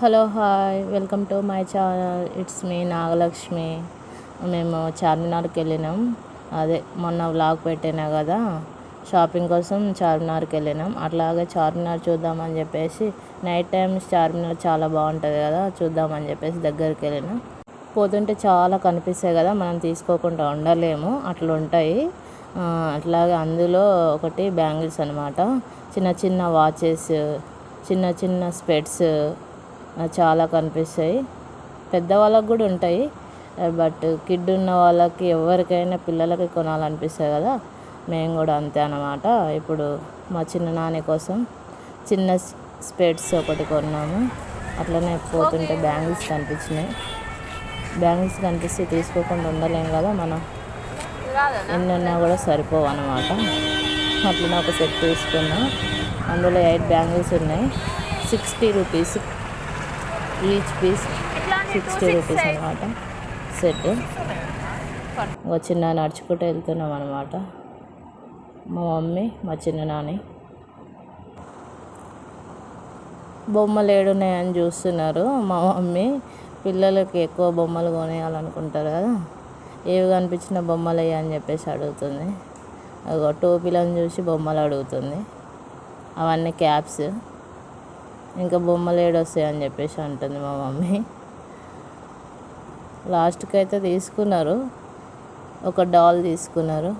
Hello hi welcome to my channel. It's me Nagalakshmi. మేము చార్మినార్కి వెళ్ళినాం. అదే మొన్న వ్లాగ్ పెట్టినా కదా. షాపింగ్ కోసం చార్మినార్కి వెళ్ళినాం. అట్లాగే చార్మినార్ చూద్దామని చెప్పేసి నైట్ టైమ్స్ చార్మినార్ చాలా బాగుంటుంది కదా చూద్దామని చెప్పేసి దగ్గరికి వెళ్ళినాం. పోతుంటే చాలా కనిపిస్తాయి కదా మనం తీసుకోకుండా ఉండలేము. అట్లా ఉంటాయి. అట్లాగే అందులో ఒకటి బ్యాంగిల్స్ అనమాట చిన్న చిన్న వాచెస్ చిన్న చిన్న స్పెట్స్ చాలా కనిపిస్తాయి. పెద్దవాళ్ళకి కూడా ఉంటాయి. బట్ కిడ్ ఉన్న వాళ్ళకి ఎవరికైనా పిల్లలకి కొనాలనిపిస్తుంది కదా. మేము కూడా అంతే అన్నమాట. ఇప్పుడు మా చిన్న నాని కోసం చిన్న స్పెట్స్ ఒకటి కొన్నాము. అట్లనే పోతుంటే బ్యాంగిల్స్ కనిపించినాయి. బ్యాంగిల్స్ కనిపిస్తే తీసుకోకుండా ఉండలేం కదా మనం. ఎన్ని ఉన్నా కూడా సరిపోవు అనమాట అట్లనే ఒక సెట్ తీసుకున్నా. అందులో ఎయిట్ బ్యాంగిల్స్ ఉన్నాయి. Sixty rupees. Each piece sixty rupees అనమాట సెట్ చిన్న నడుచుకుంటూ వెళ్తున్నాం అనమాట మా మమ్మీ మా చిన్న నాని. బొమ్మలు ఏడున్నాయని చూస్తున్నారు మా మమ్మీ. పిల్లలకి ఎక్కువ బొమ్మలు కొనేయాలనుకుంటారు కదా. ఏవి కనిపించిన బొమ్మలు వేయ అని చెప్పేసి అడుగుతుంది. అగో టోపీలను చూసి బొమ్మలు అడుగుతుంది. అవన్నీ క్యాప్స్. ఇంకా బొమ్మలు ఏడొస్తాయి అని చెప్పేసి అంటుంది మా మమ్మీ. లాస్ట్కి అయితే తీసుకున్నారు. ఒక డాల్ తీసుకున్నారు.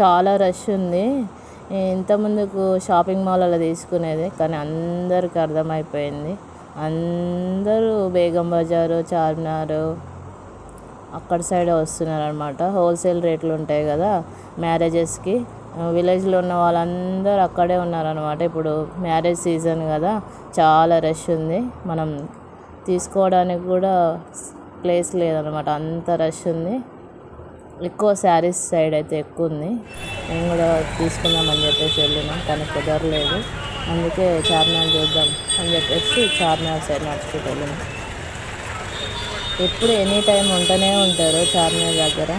చాలా రష్ ఉంది. ఇంతముందుకు షాపింగ్ మాల్లో తీసుకునేది కానీ అందరికి అర్థమైపోయింది. అందరూ బేగం బజారు చార్మినార్ అక్కడ సైడే వస్తున్నారనమాట హోల్సేల్ రేట్లు ఉంటాయి కదా మ్యారేజెస్కి. విలేజ్లో ఉన్న వాళ్ళందరూ అక్కడే ఉన్నారనమాట ఇప్పుడు మ్యారేజ్ సీజన్ కదా చాలా రష్ ఉంది. మనం తీసుకోవడానికి కూడా ప్లేస్ లేదనమాట అంత రష్ ఉంది. ఎక్కువ శారీస్ సైడ్ అయితే ఎక్కువ ఉంది. నేను కూడా తీసుకుందామని చెప్పేసి వెళ్ళినాం కానీ కుదరలేదు. అందుకే చార్మినార్ చూద్దాం అని చెప్పేసి చార్మినార్ సైడ్ నడుచుకుంటూ వెళ్ళినాం. ఎప్పుడు ఎనీ టైం ఉంటూనే ఉంటారు చార్మినార్ దగ్గర.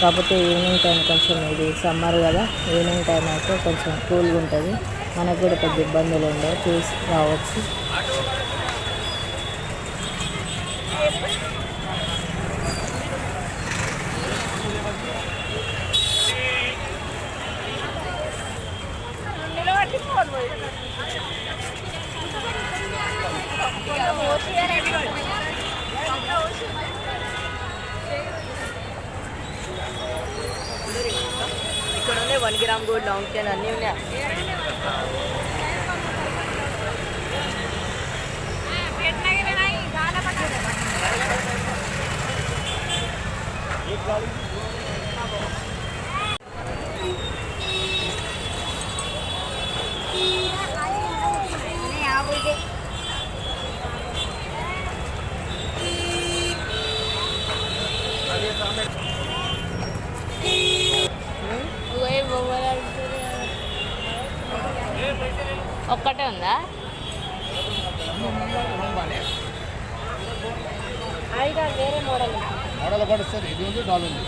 కాకపోతే ఈవినింగ్ టైం కొంచెం ఇది సమ్మర్ కదా ఈవినింగ్ టైం అయితే కొంచెం కూల్గా ఉంటుంది. మనకు కూడా పెద్ద ఇబ్బందులు ఉండవు చూసి రావచ్చు. ఇక్కడ ఉన్నాయి one gram gold long chain అన్నీ ఉన్నాయి ఒక్కటే ఉందా? వేరే మోడల్. మోడల్ కూడా వస్తుంది. ఇది ఉంది డాల్ ఉంది.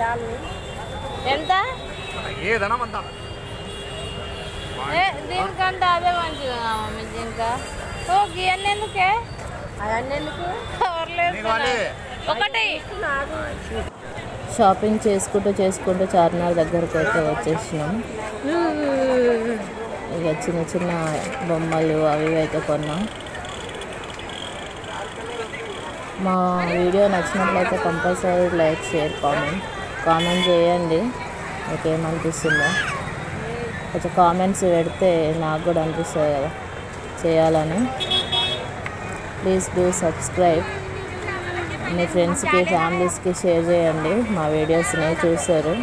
డాలు ఎంత? ఏదైనా అంత దీనికంటే అదే మంచిగా మమ్మీ ఇంకా ఓ గివన్నీ ఎందుకే? అవన్నీ ఎందుకు? పర్లేదు ఒకటి. షాపింగ్ చేసుకుంటూ చేసుకుంటూ చార్మినార్ దగ్గరకు అయితే వచ్చేసినాం. ఇక చిన్న చిన్న బొమ్మలు అవి అయితే కొన్నాం. మా వీడియో నచ్చినట్లయితే compulsory like share comment. Comment చేయండి. మీకు ఏమనిపిస్తుందో కొంచెం కామెంట్స్ పెడితే నాకు కూడా అనిపిస్తుంది కదా. చేయాలని. ప్లీజ్ డూ సబ్స్క్రైబ్ మీ ఫ్రెండ్స్కి ఫ్యామిలీస్కి షేర్ చేయండి. మా వీడియోస్ని చూశారు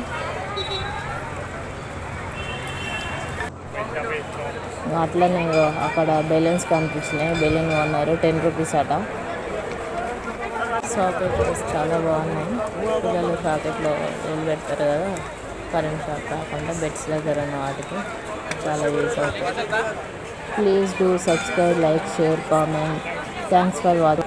అట్లనే అక్కడ బెలూన్స్ కనిపించినాయి. బెలూన్ కొన్నారు. టెన్ రూపీస్ అట. సాకెట్ చాలా బాగున్నాయి. పిల్లలు సాకెట్లో వేలు పెడతారు కదా. కరెంట్ షాక్ కాకుండా బెడ్స్ దగ్గర ఉన్న వాటికి చాలా యూస్ అవుతుంది. Please do subscribe like share comment thanks for watching